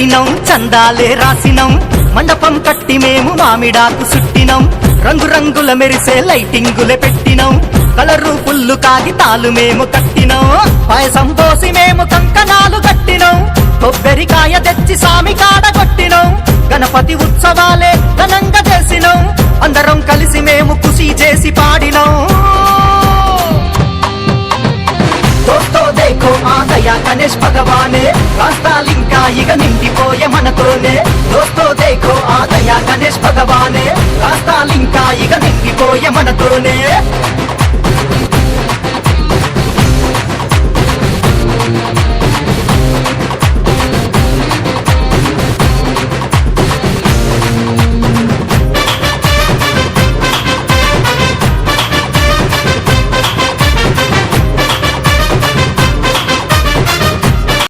కట్టినం చందాలే రాసినం. మండపం కట్టి మేము మామిడాకు సుట్టినం రంగురంగుల మెరిసే లైటింగులే పెట్టినం. కలరు పుల్లు కాగితాలు మేము కట్టినం. పాయసం పోసి మేము కంకణాలు కట్టినం. కొబ్బరికాయ తెచ్చి సామి కాడ కొట్టినం. గణపతి ఉత్సవాలే ఘనంగా చేసినం. అందరం కలిసి మేము ఖుషి చేసి పాడినం. అయ్యా గణేష్ భగవానే. రాస్తాలింకా ఇక నిండిపోయే మనతోనే. దోస్తో దేఖో ఆదయ గణేష్ భగవానే. రాస్తాలింకా ఇక నిండిపోయే మనతోనే.